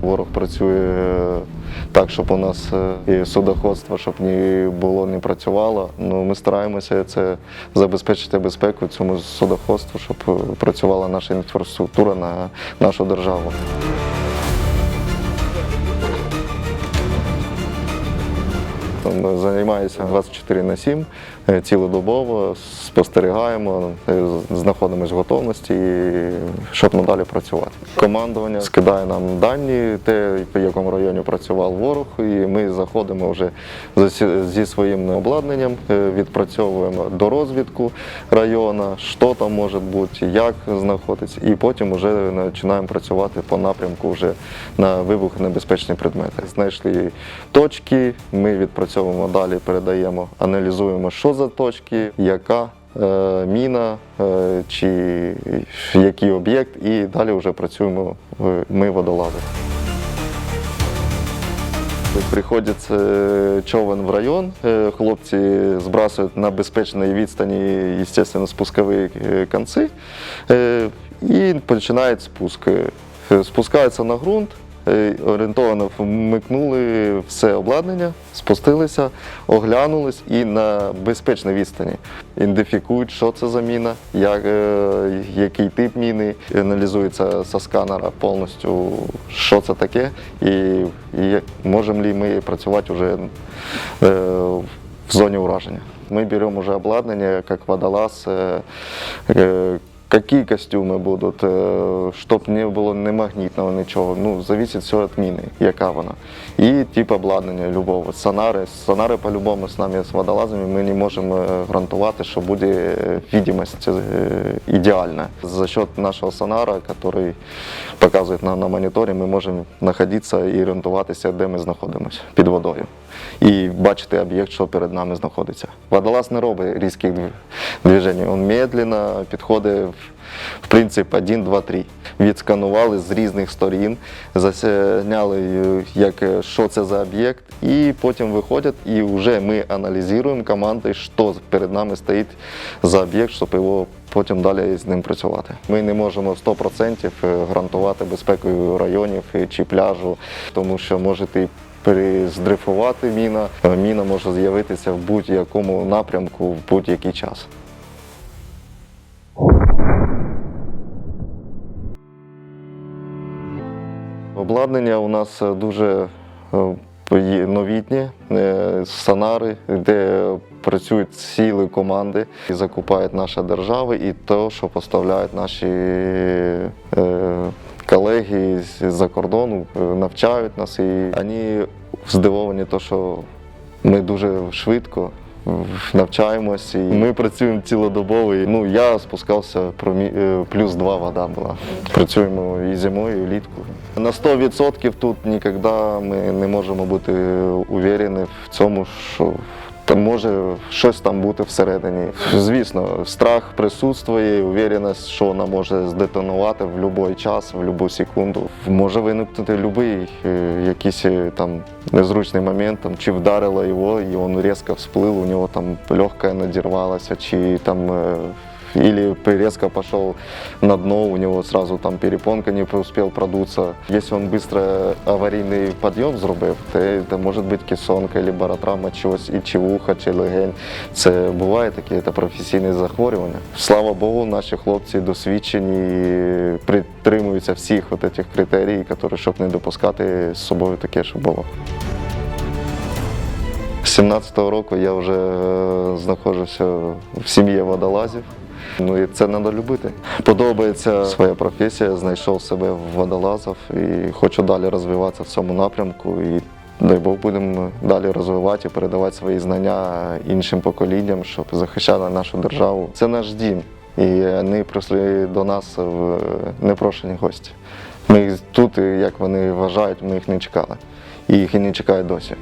Ворог працює е, так, щоб у нас е, і судоходство, щоб ні було, не працювало. Ну, ми стараємося це забезпечити безпеку цьому судоходству, щоб е, працювала наша інфраструктура на нашу державу. Там Займаюся 24 на 7, е, цілодобово, спостерігаємо, е, знаходимося в готовності, щоб надалі працювати. Командування скидає нам дані, те, по якому районі працював ворог, і ми заходимо вже зі- зі своїм обладнанням, е, відпрацьовуємо до розвідку району, що там може бути, як знаходиться, і потім вже починаємо працювати по напрямку вже на вибухонебезпечні предмети. Знайшли точки, ми відпрацьовуємо далі, передаємо, аналізуємо, що за точки, яка е, міна е, чи який об'єкт, і далі вже працюємо е, ми водолази. Приходить е, човен в район, хлопці збрасують на безпечній відстані, звісно, спускові конці і починають спуск. Спускаються на ґрунт, орієнтовано вмикнули все обладнання, спустилися, оглянулись і на безпечній відстані ідентифікують, що це за міна, як, е, який тип міни, аналізується зі сканера повністю, що це таке, і, і можемо ли ми працювати вже е, в зоні ураження. Ми беремо вже обладнання, як водолаз, е, е, Какие костюми будуть, е, щоб не було не магнітного нічого. Ну, зависить все від міни, яка вона. І тип обладнання любого. Сонари. Сонари по-любому з нами з водолазами ми не можемо е, гарантувати, що буде е, видимость е, ідеальна. За счет нашого сонара, який показує нам на моніторі, ми можемо знаходитися і орієнтуватися, де ми знаходимося під водою. І бачити об'єкт, що перед нами знаходиться. Водолаз не робить різких дв- движень. Він медленно підходить принцип 1, 2, 3. Відсканували з різних сторін, засняли, е, як, е, що це за об'єкт, і потім виходять, і вже ми аналізуємо командою, що перед нами стоїть за об'єкт, щоб його потім далі з ним працювати. Ми не можемо 100% гарантувати безпеку районів е, чи пляжу, тому що можете перездрифувати міна. Е, Міна може з'явитися в будь-якому напрямку в будь-який час. Обладнання у нас е, дуже е, є новітнє, е, де працюють цілі команди і закупають наша держава, і те, що поставляють наші колеги з-за кордону, навчають нас. І вони здивовані, що ми дуже швидко навчаємось. І ми працюємо цілодобово. І, Ну, я спускався про мі- е, плюс два вода була. Працюємо і зимою, і влітку. На 100% тут ніколи ми не можемо бути уверені в цьому, що може щось там бути всередині. Звісно, страх присутствує, увереність, що вона може здетонувати в будь-який час, в будь-яку секунду. Може виникнути будь-який е, якийсь е, там незручний момент, там, чи вдарило його, і він різко всплив, у нього там легка надірвалася, чи там е, или резко пошел на дно, у него сразу там перепонка не успел продуться. Если он быстро аварийный подъем зробив, то це може бути кисонка, або баротравма чогось, і чевуха, чи легень. Це буває таке, це професійне захворювання. Слава Богу, наші хлопці досвідчені, і притримуються всіх от цих критерій, які, щоб не допускати з собою таке, що було. З 17-го року я вже е, знаходжуся в сім'ї водолазів. Ну і це треба любити. Подобається своя професія, знайшов себе в водолазах і хочу далі розвиватися в цьому напрямку. І дай Бог будемо далі розвивати і передавати свої знання іншим поколінням, щоб захищати нашу державу. Це наш дім. І вони прийшли до нас в непрошені гості. Ми їх тут, як вони вважають, ми їх не чекали. І їх і не чекають досі.